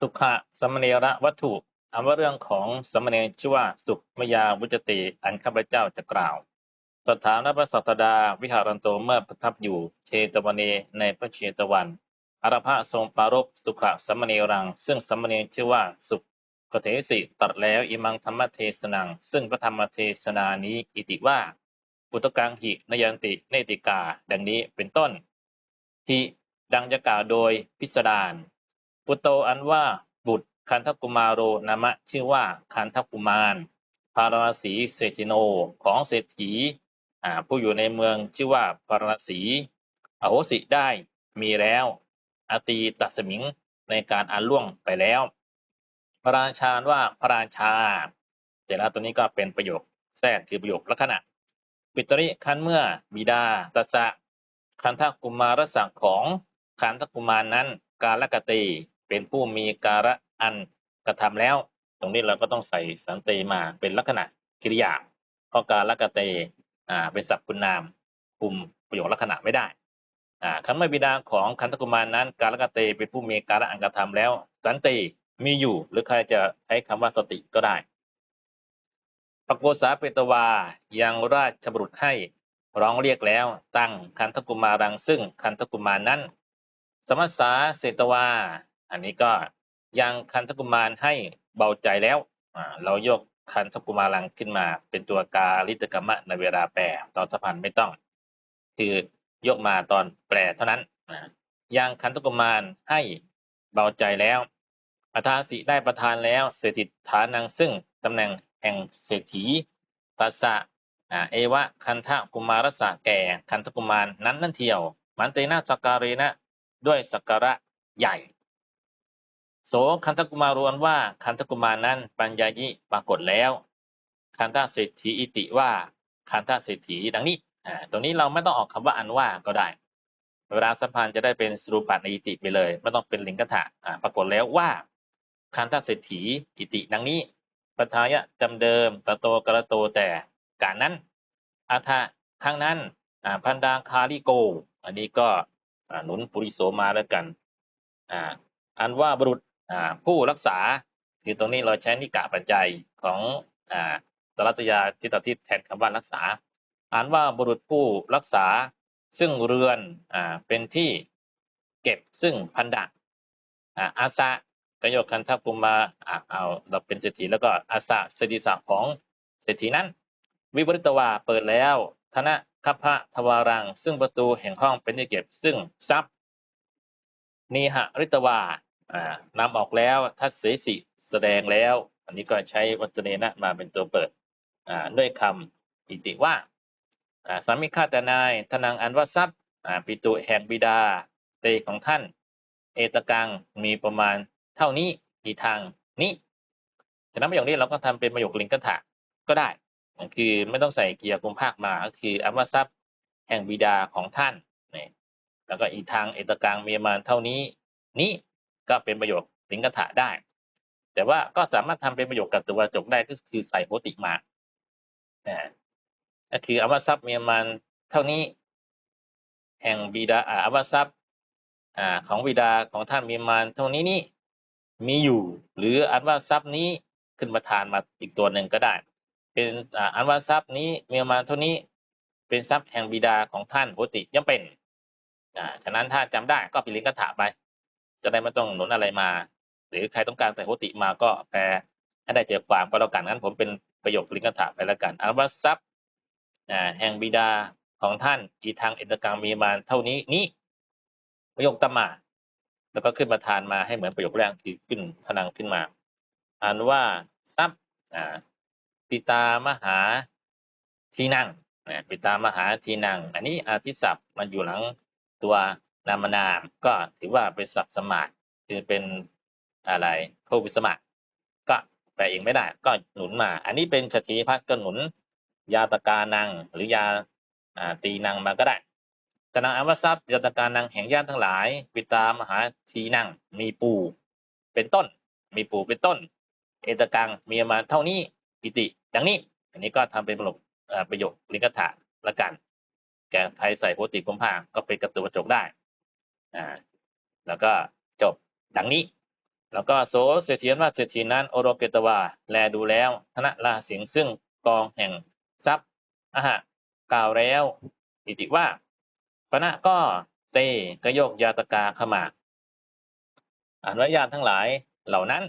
สุขะสมเนระวัตถุอันว่าเรื่องของสมเนรชื่อว่าสุขมยาวุจติอันข้าพเจ้าจะกล่าว สถานพระสัตดาวิหารันโตเมื่อประทับอยู่เชตวันเนในพระเชตวันอรพะทรงปรารภสุขะสมเนรัง ซึ่งสมเนรชื่อว่าสุขกเทสิตัดแล้วอิมังธรรมเทศนัง ซึ่งพระธรรมเทศนานี้อิติว่าปุตกังหินยันติเนติกา ดังนี้เป็นต้นหิดังจะกล่าวโดยพิสดาร ปุตโตอันว่าบุตรคันทกุมารโรนามะชื่อว่าคันทกุมาร พาราณสีเศรษฐิโนของเศรษฐีผู้อยู่ในเมืองชื่อว่าพาราณสีอโหสิได้มีแล้วอตีตัสมิงในการอันล่วงไปแล้ว พระราชาว่าพระราชาแต่แล้วตัวนี้ก็เป็นประโยคแทรกคือประโยคลักษณะ ปิตริคันเมื่อบิดาตัสะคันทกุมารสังของคันทกุมารนั้นกาลกตี เป็นผู้มีการะอันกระทำแล้ว ตรงนี้เราก็ต้องใส่สันติมาเป็นลักษณะกิริยาเพราะการละกเตอ่าเป็นศัพท์คุณนามคุมประโยคลักษณะไม่ได้อ่าคำเมื่บิดาของคันธกุมารนั้น การละกเตเป็นผู้มีการะอันกระทำแล้ว สันติมีอยู่หรือใครจะใช้คำว่าสติก็ได้ปโกษาเปตวายังราชบุรุษให้ร้องเรียกแล้วตั้งคันธกุมารังซึ่งคันธกุมารนั้น สมัสสาเสตวา อันนี้ก็ยังคันธกุมารให้เบาใจแล้ว เรายกคันธกุมารังขึ้นมา เป็นตัวกาลิตกรรมะในเวลาแปลตอนสะพันไม่ต้อง คือยกมาตอนแปลเท่านั้นยังคันธกุมารให้เบาใจแล้วอัธาสิได้ประทานแล้วเศรษฐิฐานังซึ่งตำแหน่งแห่งเศรษฐีตัสสะเอวะคันทกุมารสะแก่คันธกุมารนั้นนั่นเที่ยว มันเตนะสการีนะด้วยสักการะใหญ่ โสคันธกุมารวนว่าคันธกุมารนั้นปัญญายิปรากฏแล้ว คันธเศรษฐีอิติว่าคันธเศรษฐีดังนี้อ่าตรงนี้เราไม่ต้องออกคำว่าอันว่าก็ได้ เวลาสัพพันจะได้เป็นสรุปัตในอิติไปเลย ไม่ต้องเป็นลิงกถะอ่าปรากฏแล้วว่าคันธเศรษฐีอิติดังนี้ปทายะจำเดิมตะโตกระโตแต่การนั้นอาทะครั้งนั้นพันดาคาริโก อันนี้ก็หนุนปุริโสมาแล้วกันอ,อันว่าบุรุษ ผู้รักษา คือตรงนี้เราใช้นิกะปัจจัยของตรัตยาทิตติแทนคำว่ารักษา อ่านว่าบุรุษผู้รักษาซึ่งเรือนอเป็นที่เก็บซึ่งพันดะอาสะกโยคันทัปุมาเอาเราเป็นเศรษฐีแล้วก็อาสะเศรษฐีศักดิ์ของเศรษฐีนั้น วิบริตวาเปิดแล้วธนะคัพพะทวารัง ซึ่งประตูแห่งห้องเป็นที่เก็บซึ่งทรัพย์นีหริตวา นำออกแล้วทัศเสสิแสดงแล้ว อันนี้ก็ใช้วัตเนนะมาเป็นตัวเปิดด้วยคำอิติว่าสามิฆาแต่นายทนังอันว่าทรัพย์ปิตุแห่งบิดาเตของท่าน เอตกังมีประมาณเท่านี้อีทางนี้ฉะนั้นประโยคนี้เราก็ทำเป็นประโยคลิงกัถะก็ได้คือไม่ต้องใส่เกียร์กุมภาคมาก็คืออันว่าทรัพย์แห่งบิดาของท่านนี่แล้วก็อีทางเอตกังมีประมาณเท่านี้นี้ ก็เป็นประโยคสิงคถะได้ แต่ว่าก็สามารถทำเป็นประโยคกับตัวจกได้ก็คือใส่โหติมานะก็คืออวทรัพย์มียมันเท่านี้ แห่งบิดาอวทรัพย์ของบิดาของท่านเมียมันเท่านี้นี่มีอยู่ หรืออันว่าทรัพย์นี้ขึ้นมาทานมาอีกตัวหนึ่งก็ได้ เป็นอันว่าทรัพย์นี้เมียมาเท่านี้เป็นทรัพย์แห่งบิดาของท่านโหติย่อมเป็นอ่าฉะนั้นถ้าจำได้ก็ไปลิงกถาไป จะได้ไม่ต้องหนุนอะไรมา หรือใครต้องการใส่โหติมาก็แปลให้ได้เจอความก็แล้วกันงั้นผมเป็นประโยคลิงกถาไปแล้วกันอันว่าทรัพย์แห่งบิดาของท่านอีทางเอตกังมีมาเท่านี้นี้ประโยคตมาแล้วก็ขึ้นมาทานมาให้เหมือนประโยคแรกที่ขึ้นทนังขึ้นมาอ่านว่าทรัพย์ปิตามหาทีนั่งปิตามหาทีนั่งอันนี้อาทิศัพท์มันอยู่หลังตัว นามนามก็ถือว่าเป็นศัพท์สมาร์คือเป็นอะไรโพวิสมาร์ก็แปลเองไม่ได้ ก็หนุนมา อันนี้เป็นสถีพักก็หนุน ยาตกานังหรือยาตีนังมาก็ได้ตนังอวทรัพยาตกานังแห่งญาติทั้งหลาย ปิตามหาทีนังมีปูเป็นต้น มีปูเป็นต้น เอตกังมีมาเท่านี้กิติดังนี้ อันนี้ก็ทำเป็นประโยคประโยคลิงกถาละกัน แกไทยใส่โพติกุมภาก็เป็นกระตุกระจกได้ อ่าแล้วก็จบดังนี้ แล้วก็โสเศรษฐีว่าเศรษฐีนั้นโอโรเกตวาแลดูแล้วธนลาสิงซึ่งกองแห่งทรัพย์อะหะกล่าวแล้วอิติว่าปณะก็เตกโยกยาตกาขมาอนว่าญาตทั้งหลายเหล่านั้น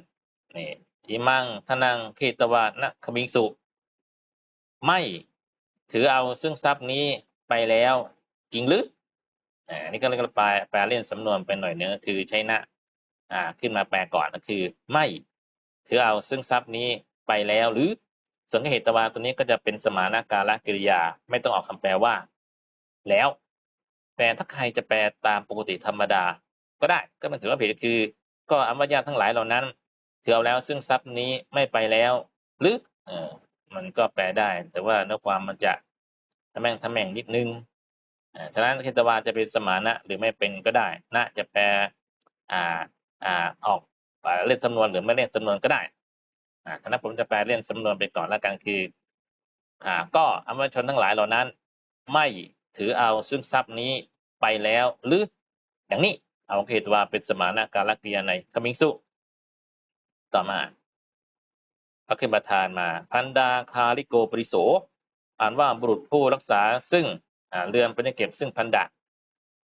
นี่อิมังทนังเคตวานะขมิงสุ ไม่ถือเอาซึ่งทรัพย์นี้ไปแล้วจริงหรือ อ่านี่ก็เลยแปลแปลเล่นสำนวนไปนหน่อยเนื้อคือใช้นะอ่าขึ้นมาแปลก่อนก็คือ ไม่ถือเอาซึ่งทรัพย์นี้ไปแล้วหรือส่วนเหตุตวาตัวนี้ก็จะเป็นสมานาการกิริยา ไม่ต้องออกคำแปลว่า แล้ว แต่ถ้าใครจะแปลตามปกติธรรมดา ก็ได้ก็มันถือว่าผิดคือ ก็อมญาทั้งหลายเหล่านั้นถือเอาแล้วซึ่งทรัพย์นี้ไม่ไปแล้ว หรือเออมันก็แปลได้ แต่ว่าเนื้อความมันจะทำแม่งทำแม่งนิดนึง ฉะนั้นคิตวาจะเป็นสมานะหรือไม่เป็นก็ได้นะจะแปลอ่าอ่าออกเล่นสำนวนหรือไม่เล่นสำนวนก็ได้อ่าฉะนั้นผมจะแปลเล่นสำนวนไปก่อนแล้วกันคืออ่าก็อมชนทั้งหลายเหล่านั้น ไม่ถือเอาซึ่งทรัพย์นี้ไปแล้ว หรืออย่างนี้เอาเหตุว่าเป็นสมานะการกิริยาในคมิงสุต่อมาพระขึ้นประทานมา พันดาคาลิโกปริโสอ่านว่าบุรุษผู้รักษาซึ่ง เรือนเป็นเก็บซึ่งพันดา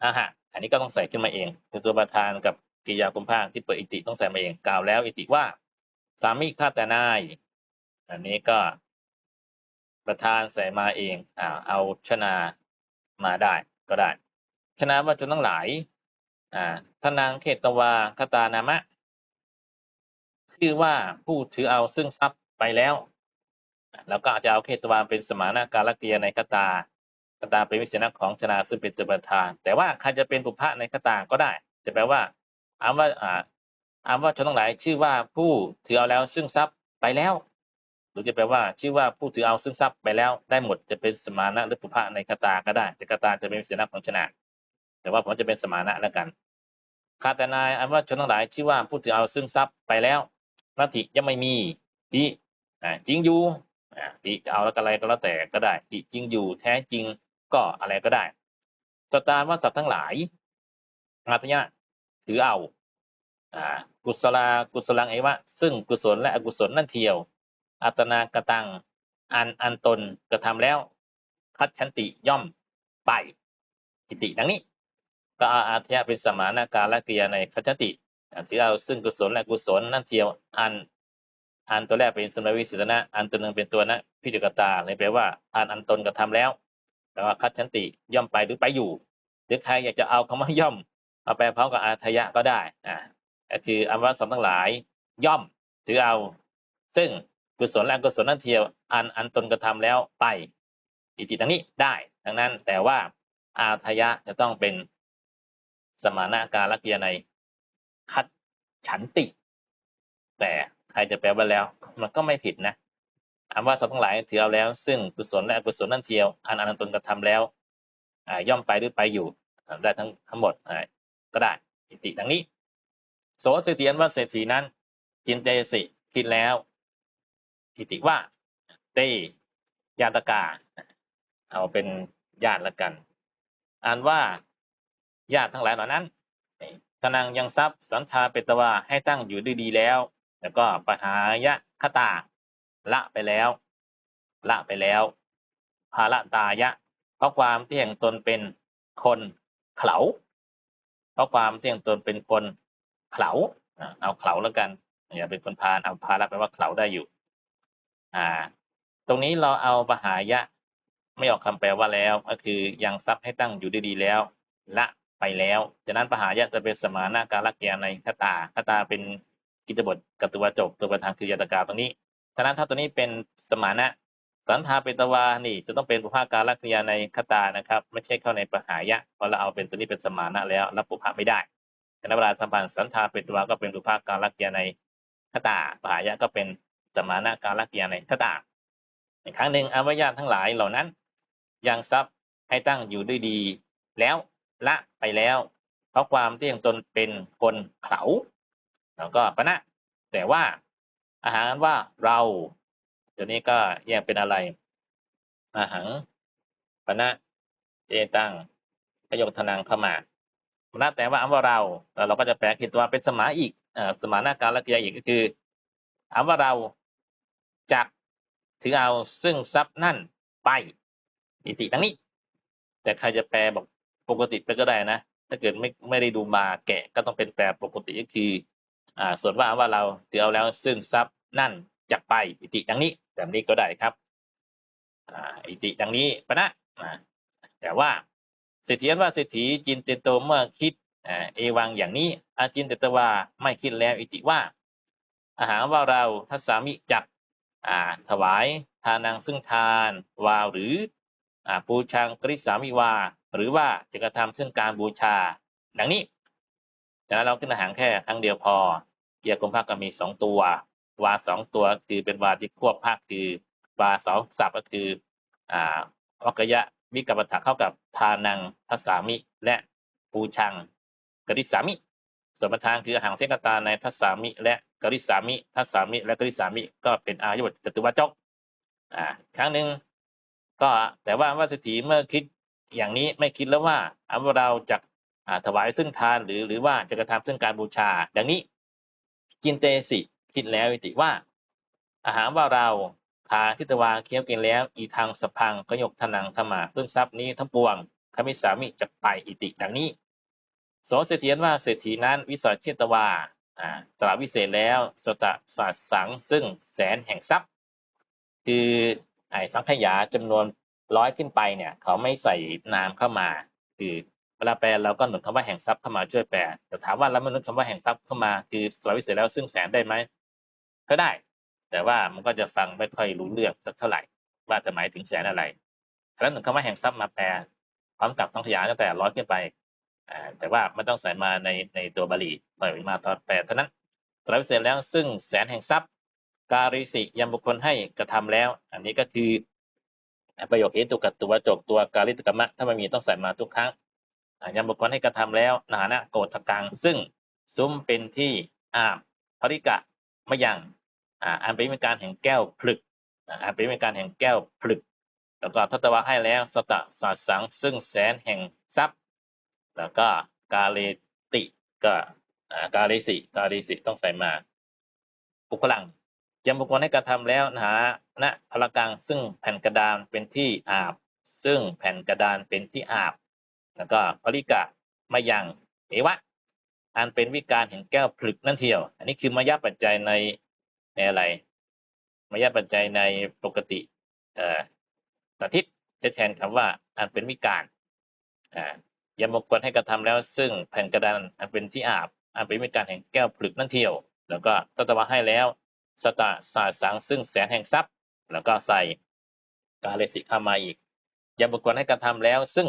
อ่าฮะอันนี้ก็ต้องใส่ขึ้นมาเอง คือตัวประธานกับกิยาคุมภาคที่เปิดอิติต้องใส่มาเองกล่าวแล้วอิติว่า สามีข้าแต่นาย อันนี้ก็ประธานใส่มาเองอ่าเอาชนามาได้ก็ได้ ชนะว่าจนทั้งหลายอ่าทนางเขตวาคตานามะชื่อว่าผู้ถือเอาซึ่งทรัพย์ไปแล้ว แล้วก็อาจจะเอาเขตวาเป็นสมานาการเกียในคตา กตาเป็นวิเศษของชนะซึ่งเป็นตัวประธาน แต่ว่าใครจะเป็นปุพพะในคตาก็ได้ จะแปลว่าอามว่าอ่าอามว่าชนทั้งหลายชื่อว่าผู้ถือเอาแล้วซึ่งทรัพย์ไปแล้ว หรือจะแปลว่าชื่อว่าผู้ถือเอาซึ่งทรัพย์ไปแล้วได้หมดจะเป็นสมานะหรือปุพพะในคตาก็ได้ แต่คตาจะเป็นวิเศษของชนะ แต่ว่าผมจะเป็นสมานะแล้วกันคาแต่นายอันว่าชนทั้งหลายชื่อว่าผู้ถือเอาซึ่งทรัพย์ไปแล้วนาทิยังไม่มีที่จริงอยู่ที่จะเอาแล้วอะไรก็แล้วแต่ก็ได้ที่จริงอยู่แท้จริง ก็อะไรก็ได้สตาร์ว่าสัตว์ทั้งหลายอาตยะถือเอากุศลากุศลังเอวะ ซึ่งกุศลและอกุศลนั่นเทียว อัตนากตัง อันอันตนกระทำแล้ว คัดชันติย่อมไปอิติดังนี้ก็อาทยะเป็นสมานาการละกิยาในคัจฉติถือเอาซึ่งกุศลและกุศลนั่นเทียว อัน อันตัวแรกเป็นสมวิสิตนะ อันตัวหนึ่งเป็นตัวนะพิจิกตาเลยแปลว่า อันอันตนกระทำแล้ว แต่ว่าคัดชันติย่อมไปหรือไปอยู่ หรือใครอยากจะเอาคำว่าย่อมเอาไปพร้อมกับอาทยะก็ได้อ่าก็คืออันว่าสมทั้งหลายย่อมถือเอา ซึ่งกุศลและกุศลนั่นเทียวอันอันตนกระทำแล้วไป อิจิตังนี้ได้ดังนั้นแต่ว่าอาทยะจะต้องเป็นสมานาการลักเกียในคัดฉันติ แต่ใครจะแปลว่าแล้ว มันก็ไม่ผิดนะ คำว่าทั้งหลายถือเอาแล้ว ซึ่งกุศลและอกุศลนั่นเทียวอันอนันตนกระทำแล้วย่อมไปหรือไปอยู่ได้ทั้งทั้งหมดก็ได้อิติดังนี้ โสเสถียนว่าเศรษฐีนั้นจินเตสิคิดแล้วอิติว่าเตยาตกา เอาเป็นญาติละกันอ่านว่าญาติทั้งหลายเหล่านั้นทนังยังทรัพย์สันทาเปตวาให้ตั้งอยู่ดีๆแล้ว แล้วก็ปัญหายะคตา ละไปแล้ว ละไปแล้วภาละตายะ เพราะความที่แห่งตนเป็นคนเข่าเพราะความที่แห่งตนเป็นคนเข่าเอาเข่าแล้วกันอย่าเป็นคนพาลเอาภาละแปลว่าเข่าได้อยู่ อ่า ตรงนี้เราเอาปหายะ ไม่ออกคำแปลว่าแล้ว ก็คือยังทรัพย์ให้ตั้งอยู่ดีๆแล้ว ละไปแล้วจากนั้นปหายะจะเป็นสมานาการลักเกียในคตาคตาเป็นกิจบทกับตัวจบตัวประธานคือยตกาตรงนี้ ฉะนั้นถ้าตัวนี้เป็นสมานะสันทาเปตวานี่จะต้องเป็นปุพาการลักษณะในคตานะครับ ไม่ใช่เข้าในปหายะเพราะเราเอาเป็นตัวนี้เป็นสมานะแล้วรับปุพาไม่ได้ฉะนั้นเวลาสัมพันธ์สันทาเปตวาก็เป็นปุพาการลักษณะในคตาปหายะก็เป็นสมานะการลักษณะในคตาอีกครั้งหนึ่งอวัยะทั้งหลายเหล่านั้น ยังทรัพย์ให้ตั้งอยู่ด้วยดี แล้วละไปแล้ว เพราะความที่ยังตนเป็นคนเขาแล้วก็ปณะแต่ว่า อาหารว่าเราตัวนี้ก็แยกเป็นอะไร อาหารปณะเอตังประโยคทนังขมาปณะแต่ว่าอันว่าเราเราก็จะแปลคิดว่าเป็นสมาอีกสมานการละกิยาอีกก็คือถามว่าเราจักถือเอาซึ่งทรัพย์นั่นไปอิติดังนี้ แต่ใครจะแปลบอกปกติไปก็ได้นะ ถ้าเกิดไม่ไม่ได้ดูมาแกะก็ต้องเป็นแปลปกติก็คือ อ่าส่วนว่าว่าเราถือเอาแล้วซึ่งทรัพย์นั่นจักไปอิติดังนี้แบบนี้ก็ได้ครับอ่าอิติดังนี้ปะนะอ่าแต่ว่าเศรษฐีว่าเศรษฐีจินเตโตเมื่อคิดเอวังอย่างนี้อาจินเตตวาไม่คิดแล้วอิติว่า อาหารว่าเราทัศสามิจักอ่าถวายทานังซึ่งทานวาหรืออ่าปูชังกริสามิวา หรือว่าจะกระทำซึ่งการบูชา ดังนี้จากนั้นเราขึ้นอาหารแค่ครั้งเดียวพอ เกียร์กรมภาคก็มีสองตัว วาสองตัวคือเป็นวาที่ควบภาคคือ วาสองศัพท์ก็คืออ่าวักยะวิกัปปะทะเข้ากับทานังทัศสามิ และปูชังกริสามิ ส่วนประธานคืออาหารเสกตาในทัศสามิ และกริสามิทัศสามิ และกริสามิ ก็เป็นอายุวัจตุวจกอ่าครั้งหนึ่งก็แต่ว่าว่าเศรษฐีเมื่อคิดอย่างนี้ไม่คิดแล้วว่าอันเราจะถวายซึ่งทานหรือหรือว่าจะกระทำซึ่งการบูชา ดังนี้ กินเตสิคิดแล้วอิติว่า อาหารว่าเราทาทิตวาเคี้ยวกินแล้ว อีทางสพังกยกทนังธรรมาซึ่งทรัพย์นี้ทั้งปวงขมิสามิจะไปอิติดังนี้โสเสถียรว่าเศรษฐีนั้นวิสัชเชตวาอ่าวิเศษแล้วสตะสาสังซึ่งแสนแห่งทรัพย์ คือไอสังขยาจำนวนร้อยขึ้นไปเนี่ย เขาไม่ใส่นามเข้ามา คือ เวลาแปลเราก็หนุนคำว่าแห่งทรัพย์เข้ามาช่วยแปลแต่ถามว่าแล้วมันนึกคำว่าแห่งทรัพย์เข้ามาคือสละวิเศษแล้วซึ่งแสนได้ไหมก็ได้ แต่ว่ามันก็จะฟังไม่ค่อยรู้เรื่องสักเท่าไหร่ ว่าจะหมายถึงแสนอะไรแล้วหนุนคำว่าแห่งทรัพย์มาแปลพร้อมกับสังขยาตั้งแต่ร้อยขึ้นไปแต่ว่าไม่ต้องใส่มาในในตัวบาลีปล่อยมาตอนแปดเท่านั้นตรัสเสร็จแล้วซึ่งแสนแห่งทรัพย์ การิสิยำบุคคลให้กระทำแล้ว อันนี้ก็คือประโยคเหตุกับตัวจบตัวการิตกรรมะถ้าไม่มีต้องใส่มาทุกครั้ง ยำบุคคลให้กระทำแล้วนานะโกฏกัง ซึ่งซุ้มเป็นที่อาบภริกะมะยังอ่าอันเป็นการแห่งแก้วผลึกอ่าอันเป็นการแห่งแก้วผลึก แล้วก็ทัตวะให้แล้วสตะสาสังซึ่งแสนแห่งทรัพย์ แล้วก็กาเลติก็กาเลสิกาเลสิต้องใส่มาบุคลังยำบุคคลให้กระทำแล้วนะฮะณพลกังซึ่งแผ่นกระดานเป็นที่อาบ ซึ่งแผ่นกระดานเป็นที่อาบ แล้วก็ปริกะมายังเอวะ อันเป็นวิการแห่งแก้วผลึกนั่นเทียว อันนี้คือมายาปัจจัยในในอะไรมายาปัจจัยในปกติเอ่อสาธิตจะแทนคำว่าอันเป็นวิการอ่ายำบุคคลให้กระทำแล้ว ซึ่งแผ่นกระดานอันเป็นที่อาบ อันเป็นวิการแห่งแก้วผลึกนั่นเทียว แล้วก็ตัตวะให้แล้วสตะสาสังซึ่งแสนแห่งทรัพย์ แล้วก็ใส่กาเลสิเข้ามาอีกยามบุคคลให้กระทำแล้ว ซึ่ง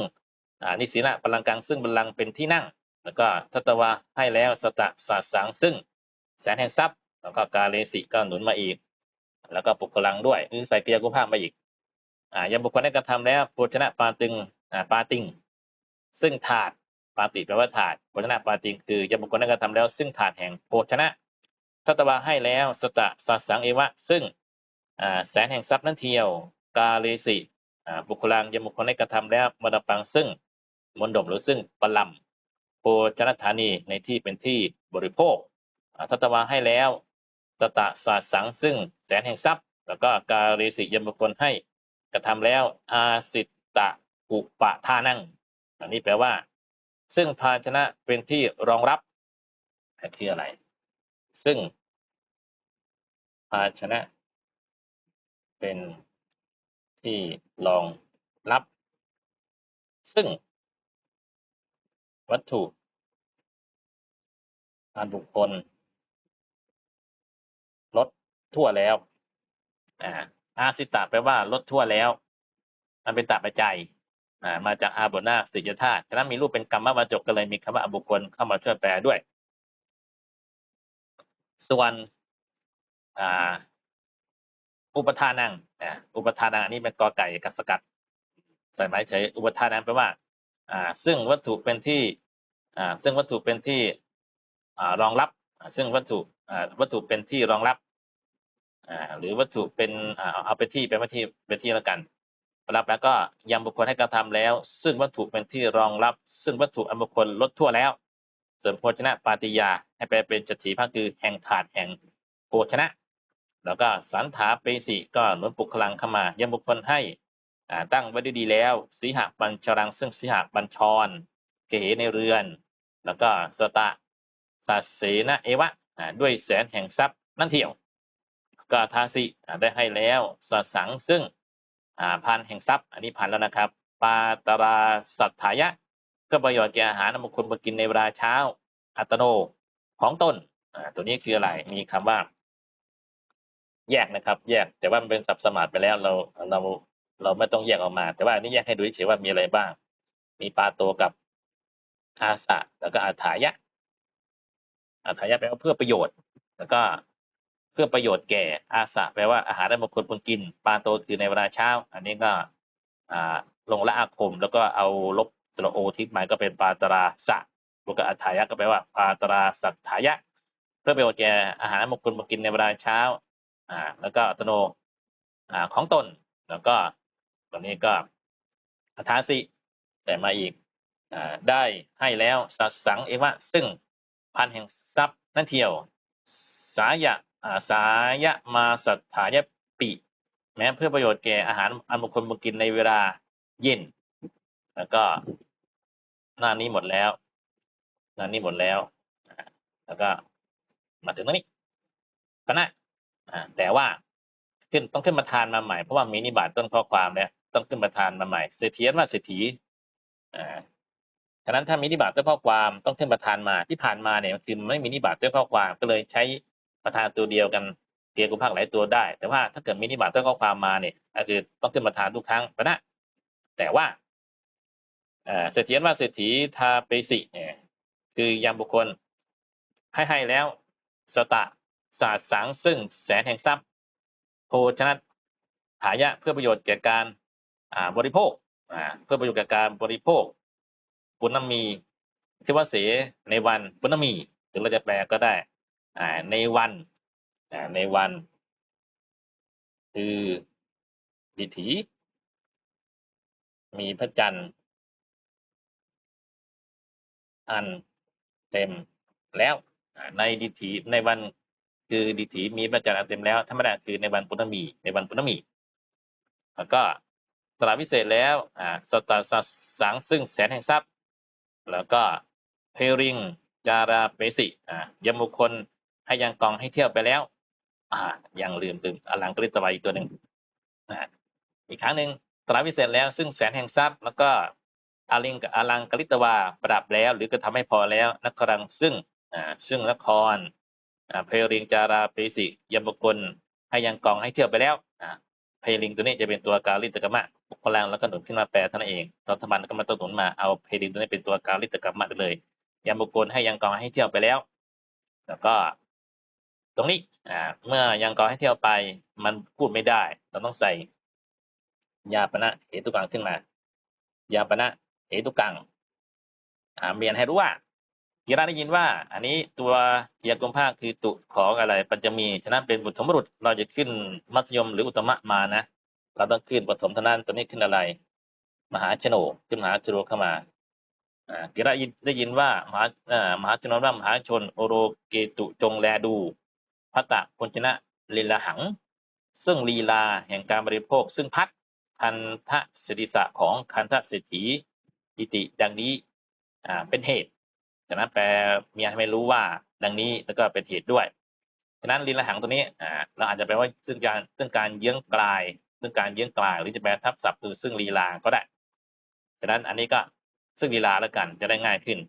นิสีนะพลังกังซึ่งบัลลังเป็นที่นั่ง แล้วก็ทัตวะให้แล้วสตะสาสังซึ่งแสนแห่งทรัพย์ แล้วก็กาเลสิก็หนุนมาอีก แล้วก็ปุกพลังด้วยคือใส่เกียร์กุภาพมาอีกอ่ายามบุคคลให้กระทำแล้วโภชนะปาตึงอ่าปาติง ซึ่งถาดปาติแปลว่าถาดโภชนะปาติง คือยามบุคคลได้กระทำแล้ว ซึ่งถาดแห่งโภชนะทัตวาให้แล้วสตะสัสสังเอวะ ซึ่งแสนแห่งทรัพย์นั้นเทียว กาเลสิบุคลังยมบุคคลได้กระทำแล้วมดปังซึ่ง มนดมหรือซึ่งปลัมโภชนธานีในที่เป็นที่บริโภคทัตวาให้แล้วสตะสัสสังซึ่งแสนแห่งทรัพย์ แล้วก็กาเลสิยมบุคคลให้กระทำแล้วอาสิตะอุปะทานังอันนี้แปลว่า ซึ่งภาชนะเป็นที่รองรับคืออะไร ซึ่ง ภาชนะ เป็นที่รองรับ ซึ่ง วัตถุการบุคคลลดทั่วแล้วอ่าอาสิตะแปลว่าลดทั่วแล้ว มันเป็นตปัจจัยอ่ามาจากอาบนาสิยธาตุฉะนั้นมีรูปเป็นกรรมวาจกก็เลยมีคำว่าอบุคคลเข้ามาช่วยแปลด้วย ส่วนอ่าอุปทานังอ่าอุปทานังอันนี้เป็นกอไก่กับสกัดใส่ไม้เฉยอุปทานังแปลว่า ซึ่งวัตถุเป็นที่อ่าซึ่งวัตถุเป็นที่อ่ารองรับอ่าซึ่งวัตถุอ่าวัตถุเป็นที่รองรับอ่าหรือวัตถุเป็นอ่าเอาไปที่เป็นวัตถุเป็นที่แล้วกันรับแล้วก็ยังบุคคลให้กระทำแล้ว ซึ่งวัตถุเป็นที่รองรับ ซึ่งวัตถุอันบุคคลลดทั่วแล้ว ส่วนโภชนะปาติยาให้แปลเป็นจถีภาคคือแห่งถาดแห่งโภชนะ แล้วก็สันถาเปสิก็หนุนปุกพลังเข้ามายังบุคคลให้ ตั้งไว้ดีๆแล้วสีหบัญชรังซึ่งสีหบัญชร เกเในเรือน แล้วก็สตะสัสเสนะเอวะด้วยแสนแห่งทรัพย์นั่นเที่ยวก็ทาสิได้ให้แล้วสสังซึ่งพันแห่งทรัพย์ อันนี้พันแล้วนะครับ ปาตราสัทธายะ ก็ประโยชน์แก่อาหารนำมงคลมากินในเวลาเช้า อัตโนของตนตัวนี้คืออะไรมีคำว่า แยกนะครับ แยกแต่ว่ามันเป็นสับสมาร์ทไปแล้วเราเรา เราไม่ต้องแยกออกมา แต่ว่านนี้แยกให้ดูเฉยๆว่ามีอะไรบ้าง มีปาโตกับอาสะแล้วก็อาถายะ อาถายะแปลว่าเพื่อประโยชน์ แล้วก็เพื่อประโยชน์แก่อาสะแปลว่าอาหารได้มงคลคนกิน ปาโตคือในเวลาเช้า อันนี้ก็ลงละอาคม แล้วก็เอาลบสระโอทิศมาก็เป็นปาตราสะบวกกับอาถายะก็แปลว่าปาตราสัทธายะ เพื่อประโยชน์แก่อาหารมงคลมากินในเวลาเช้า อ่า แล้วก็อัตโน อ่า ของตน แล้วก็ ตอนนี้ก็อัฐาสิ แต่มาอีกอได้ให้แล้วสัสังเอวะซึ่งพันแห่งทรัพย์นั่นเที่ยว สายะาสายะมาสัทธายะปิ แม้เพื่อประโยชน์แก่อาหารอันมงคคลมากินในเวลาเย็น แล้วก็หน้านี้หมดแล้วหน้านี้หมดแล้ว แล้วก็มาถึงตรงนี้ก็นะแต่ว่าขึ้นต้องขึ้นมาทานมาใหม่เพราะว่ามีนิบาตต้นข้อความเนี่ย ต้องขึ้นมาทานมาใหม่เศรษฐีว่าเศรษฐีอ่าฉะนั้นถ้ามีนิบาตต้นข้อความต้องขึ้นมาทานมาที่ผ่านมาเนี่ยคือไม่มีนิบาตต้นข้อความก็เลยใช้ประธานตัวเดียวกันเกียร์กุภาคหลายตัวได้ แต่ว่าถ้าเกิดมีนิบาตต้นข้อความมาเนี่ยก็คือต้องขึ้นมาทานทุกครั้งก็ได้แต่ว่าเศรษฐีว่าเศรษฐีทาเปสิเนี่ยคือยังบุคคลให้ให้แล้วสตะศาสตร์สังซึ่งแสนแห่งทรัพย์โภชนะหายะเพื่อประโยชน์แก่การ บริโภคเพื่อประโยชน์แก่การบริโภคปุณณมีที่ว่าเสในวันปุณณมีหรือเราจะแปลก็ได้ในวันในวัน คือดิถี มีพระจันทร์อันเต็มแล้วในดิถีในวันคือดิถีมีพระจันทร์อันเต็มแล้วธรรมดาคือในวันปุณณมีในวันปุณณมีแล้วก็ สละวิเศษแล้วอ่าสตสสังซึ่งแสนแห่งทรัพย์ แล้วก็เพริงจาราเปสิอ่ายมบุคคลให้ยังกองให้เที่ยวไปแล้วอ่ายังลืมลืมอลังกฤตวัยอีกตัวหนึ่งอีกครั้งหนึ่งสละวิเศษแล้วซึ่งแสนแห่งทรัพย์ แล้วก็อาลิงกับอลังกฤตวาประดับแล้ว หรือก็ทำให้พอแล้วนักกรังซึ่งอ่าซึ่งนครอ่าเพริงจาราเปสิยมบุคคลให้ยังกองให้เที่ยวไปแล้วอ่า เพลิงตัวนี้จะเป็นตัวการลิตกรรมะบุคลังแล้วก็หนุนขึ้นมาแปลเท่านั้นเองตอนธรรมันก็มาต้องหนุนมาเอาเพลิงตัวนี้เป็นตัวการลิตกรรมะไปเลยยังบุคคลให้ยังกองให้เที่ยวไปแล้ว แล้วก็ตรงนี้อ่าเมื่อยังกองให้เที่ยวไป มันพูดไม่ได้ เราต้องใส่ยาปณะเหตุกังขึ้นมา ยาปณะเหตุกังอ่าเรียนให้รู้ว่า กีฬาได้ยินว่า อันนี้ตัวเกียรกุมภาคคือตุของอะไรปัญจมีฉะนั้นเป็นบุตรสมบุรุษเราจะขึ้นมัธยมหรืออุตมะมานะ เราต้องขึ้นปฐมท่านั้นตัวนี้ขึ้นอะไร มหาชโนขึ้นมหาชโนเข้ามาอ่ากีฬาได้ยินว่ามหาอ่ามหาชนว่ามหาชนโอโรเกตุจงแลดูพัตตะพญชนะลีลาหัง ซึ่งลีลาแห่งการบริโภค ซึ่งพัดคันทะสิริสะของคันทะเศรษฐีอิติดังนี้อ่าเป็นเหตุ ฉะนั้นแปลเมียให้รู้ว่าดังนี้แล้วก็เป็นเหตุด้วย ฉะนั้นลีลาหังตัวนี้อ่าเราอาจจะแปลว่าซึ่งการซึ่งการเยื้องกลาย ซึ่งการเยื้องกลายหรือจะแปลทับศัพท์คือซึ่งลีลาก็ได้ฉะนั้นอันนี้ก็ซึ่งลีลาแล้วกันจะได้ง่ายขึ้น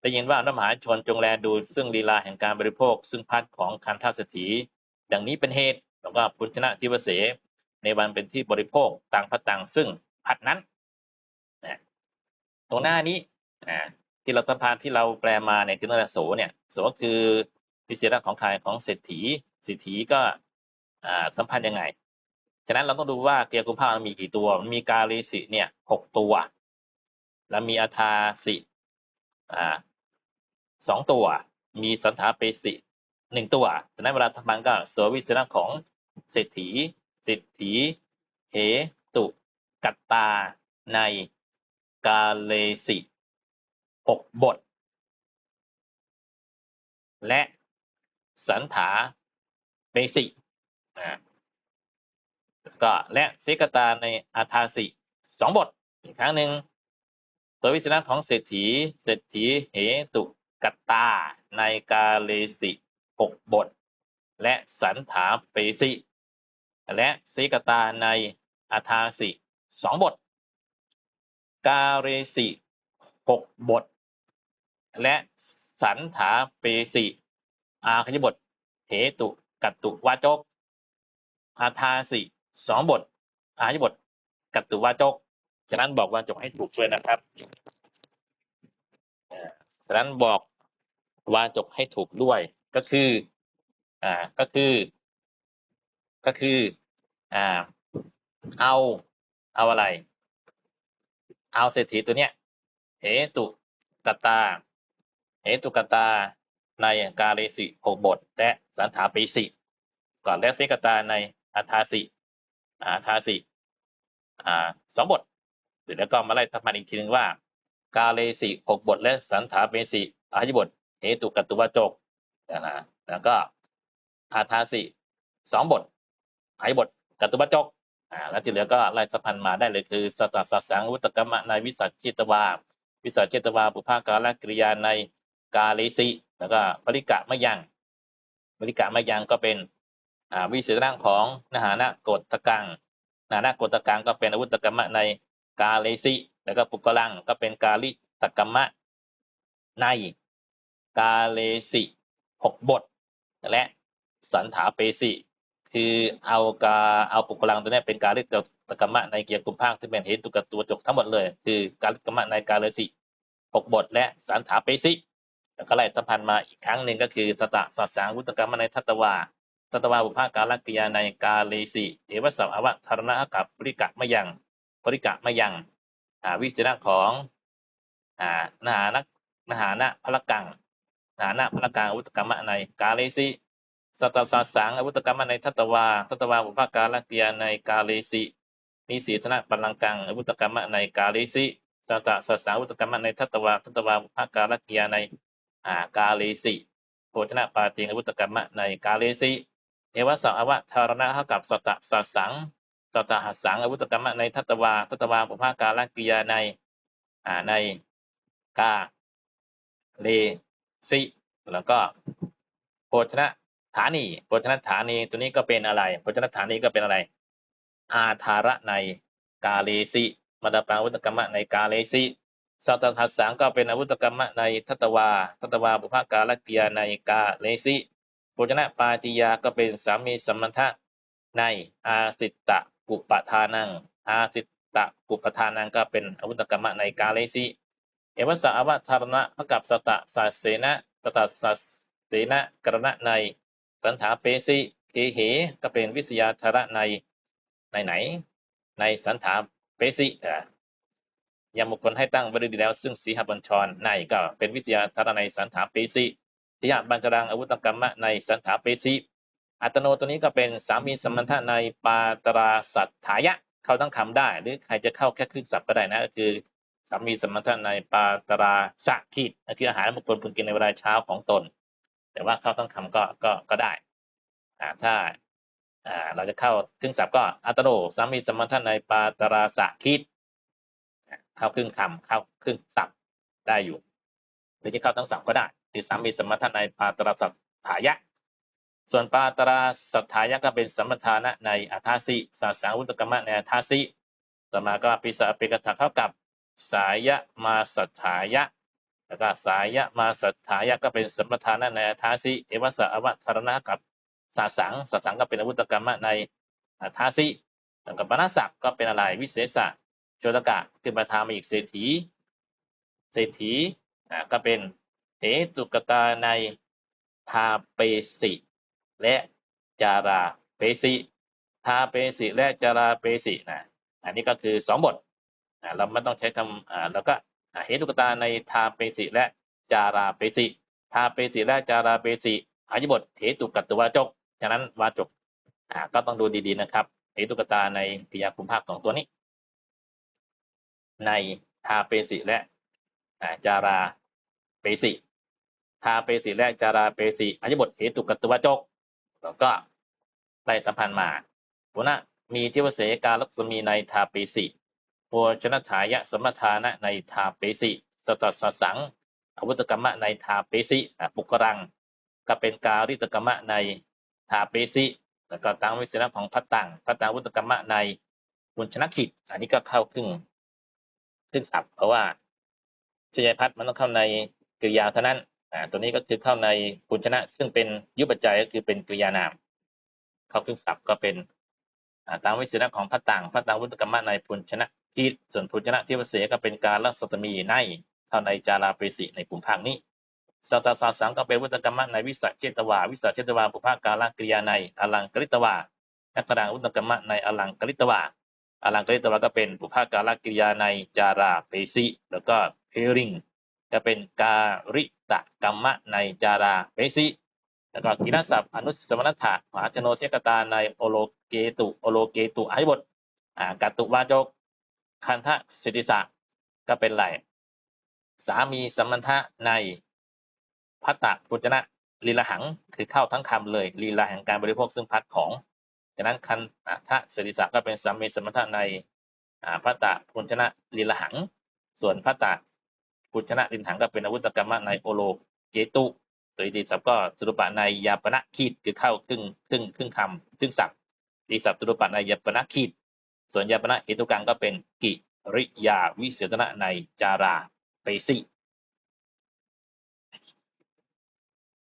ได้ยินว่าพระมหาชนจงแลดูซึ่งลีลาแห่งการบริโภค ซึ่งพัดของคันทเศรษฐีดังนี้เป็นเหตุแล้วก็ปุชนะทิวเส ในวันเป็นที่บริโภคต่างพัดต่างซึ่งพัดนั้นตรงหน้านี้อ่า ที่เราสัมพันธ์ที่เราแปลมาเนี่ยคือตั้งแต่โสเนี่ยโสก็คือพิเศษของใครของเศรษฐีเศรษฐีก็สัมพันธ์ยังไง ฉะนั้นเราต้องดูว่าเกียร์กุมภาพันธ์มีกี่ตัวมีกาลีสิเนี่ยหกตัว แล้วมีอาทาสิอ่าสองตัว มีสันถาเปสิหนึ่งตัวฉะนั้นเวลาทำมันก็โสวิสนะของเศรษฐีเศรษฐีเหตุ กัตตาในกาเลสิ หกบท และสันถาเปสิอ่าแล้วก็และเสกตาในอาทาสิสองบท อีกครั้งหนึ่งตัววิสนะของเศรษฐีเศรษฐีเหตุกตตาในกาเลสิหกบท และสันถาเปสิและเสกตาในอาทาสิสองบท กาเรสิหกบท และสันถาเปสิอาคยบทเหตุกัตตุวาจก อาทาสิสองบท อาคยบทกัตตุวาจกฉะนั้นบอกวาจกให้ถูกด้วยนะครับฉะนั้นบอกวาจกให้ถูกด้วยก็คืออ่าก็คือ ก็คืออ่าเอาเอาอะไร เอาเศรษฐีตัวเนี้ยเหตุกตา เหตุกตาในกาเลสิหกบท และสันถาปีสิก่อนและเสกตาในอัทาสิอาทาสิสองบทเสร็จแล้วก็มาไล่ทัพมันอีกทีหนึ่งว่า กาเลสิหกบท และสันถาเปสิอาหิบทเหตุกตุวจกนะแล้วก็อาทาสิสองบทอาหิบทกตุวจกอ่าแล้วที่เหลือก็ไล่ทัพพันมาได้เลยคือสตสัสสังวุตกรรมในวิสัชจิตวา วิสัชจิตวาปุภากาลกริยาใน กาเลสิแล้วก็ปริกะมะยังปริกะมะยังก็เป็นวิเศษร่างของนหานะกฎตะกังนหานะกฎตะกังก็เป็นอาวุธกรรมะในกาเลสิแล้วก็ปุกลังก็เป็นกาลิตะกรรมะในกาเลสิหกบท และสันถาเปสิคือเอากาเอาปุกลังตัวนี้เป็นกาลิตกรรมะในเกียรติกุมภาคที่เป็นเหตุกตัวจกทั้งหมดเลย คือกาลิตกรรมะในกาเลสิหกบท และสันถาเปสิ แล้วก็ไล่ตพันมาอีกครั้งหนึ่งก็คือสตะสัสังวุตกรรมในทัตวาทัตวาบุภากาลกิยาในกาเลสิเอวสัมอวะธารณะกับปริกะมะยังปริกะมะยังวิสระของอ่านหานะนหานะพลกังนหานะพลกังวุตกรรมในกาเลสิสตสัสังวุตกรรมในทัตวาทัตวาบุภากาลกิยาในกาเลสินิสีธนะปัลังกังวุตกรรมในกาเลสิสตสัสังวุตกรรมในทัตวาทัตวาบุภากาลกิยาใน กาเลสิโภชนะปาติงอาวุตกรรมะในกาเลสิเอวะสังอวะธารณะเท่ากับสตะสัสังสตะหัสสังอาวุตกรรมะในทัตวาทัตวาปุภากาลกิยาในอ่าในกาเลสิแล้วก็โภชนะฐานีโภชนะฐานีตัวนี้ก็เป็นอะไรโภชนะฐานีก็เป็นอะไร อาธาระในกาเลสิมาดาปังอาวุตกรรมะในกาเลสิ สัตทัสสังก็เป็นอาวุธกรรมะในทัตวาทัตวาบุพกาลกียในกาเลสิปุจนะปาติยาก็เป็นสามีสัมมันทะในอาสิตตะปุปทานัง อาสิตตะปุปทานังก็เป็นอาวุธกรรมะในกาเลสิเอวสะอวธารณะพกับสตะสัสเสนะตตสัสเสนะกรณะในสันถาเปสิเกเหก็เป็นวิสยาธาระในในไหน ในสันถาเปสิอ่า ยังบุคคลให้ตั้งบริดีแล้ว ซึ่งสีหบัญชรในก็เป็นวิทยาธารในสันถาเปสิทิยบัญชรังอาวุธกรรมะในสันถาเปสิอัตโนตัวนี้ก็เป็นสามีสมณะในปาตราสัตถายะเขาต้องคำได้ หรือใครจะเข้าแค่ครึ่งศัพท์ก็ได้นะก็คือสามีสมณะในปาตราสักขีดคืออาหารบุคคลพึงกินในเวลาเช้าของตน แต่ว่าเข้าต้องคำก็ก็ก็ได้อ่าถ้าอ่าเราจะเข้าครึ่งศัพท์ก็อัตโนสามีสมณะในปาตราสักขีด เข้าครึ่งคำเข้าครึ่งศัพได้อยู่ หรือจะเข้าทั้งศัพก็ได้หรือสามีสมถะในปาตราสัทธายะ ส่วนปาตราสัทธายะก็เป็นสมถานะในอัทาสิสาสังวุตกรรมะในอัทาสิต่อมาก็ปิสาปิกถาเข้ากับสายะมาสัทธายะแล้วก็สายะมาสัทธายะก็เป็นสมถานะในอัทาสิเอวสะอวธรณะกับสาสังสาสังก็เป็นอาวุธกรรมะในอัทาสิแล้วก็ปนัสสักก็เป็นอะไรวิเศษะ โจตกะขึ้นมาทามาอีกเศรษฐี เศรษฐีอ่าก็เป็นเหตุกตาในทาเปสิ และจาราเปสิทาเปสิและจาราเปสินะอันนี้ก็คือสองบทอ่าเราไม่ต้องใช้คำอ่าแล้วก็เหตุกตาในทาเปสิและจาราเปสิทาเปสิและจาราเปสิอายุบทเหตุกัตตวาจกฉะนั้นวาจกอ่าก็ต้องดูดีๆนะครับเหตุกตาในกิยาคุมภาคสองตัวนี้ ในทาเปสิและจาราเปสิทาเปสีและจาราเปสีอธิบทเหตุกัตตวจก แล้วก็ไล่สัมพันธ์มาหัวหน้ามีเทวเสการลักษมีในทาเปสีโภชนถายะสมทานะในทาเปสีสตัสสังอาวุธกรรมะในทาเปสีอะปุกรัง ก็เป็นการิตกรรมะในทาเปสีแล้วก็ตามวิสระของพัตตังพัตตังวุตกรรมะในบุญชนะขิด อันนี้ก็เข้าครึ่ง ครึ่งศัพท์เพราะว่าชยพัฒน์มันต้องเข้าในกริยาเท่านั้นอ่าตัวนี้ก็คือเข้าในบุญชนะ ซึ่งเป็นยุบปัจจัยก็คือเป็นกริยานาม เข้าครึ่งศัพท์ก็เป็นอ่าตามวิสระของพัตตังพัตตังวุตกรรมะในปุญชนะขิดส่วนปุญชนะที่วเสก็เป็นการลักษตมีในเข้าในจาราเปสีในกลุ่มภาคนี้สัตตสาสังก็เป็นวัตกรรมะในวิสัชเชตวาวิสัชเชตวาปุภาคกาลกริยาในอลังกริตวานักกระดังวัตกรรมะในอลังกริตวา อลังกริตวาก็เป็นปุภากาลกริยาในจาราเปสิแล้วก็เพริงจะเป็นการิตกรรมะในจาราเปสิแล้วก็กินศัพท์อนุสมนัตถะมหาชโนเสกตาในโอโลเกตุโอโลเกตุอหิบทอ่ากัตตุวาจกคันทะสิทธิสะก็เป็นไรสามีสัมมันทะในพัตตะพุจนะลีละหังคือเข้าทั้งคำเลยลีลาแห่งการบริโภคซึ่งพัดของ ฉะนั้นคันทะสริสะก็เป็นสามีสมถะในพัตตะพุจนะลีละหัง ส่วนพัตตะพุจนะลินหังก็เป็นอาวุธกรรมะในโอโลเกตุตัวดีศัพท์ก็สรุปะในยาปนะคีดคือเข้าครึ่งครึ่งครึ่งคำครึ่งศัพท์ดีศัพท์สรุปะในยาปนะคีด ส่วนยาปนะเหตุกังก็เป็นกิริยาวิเศษณะในจาราเปสิ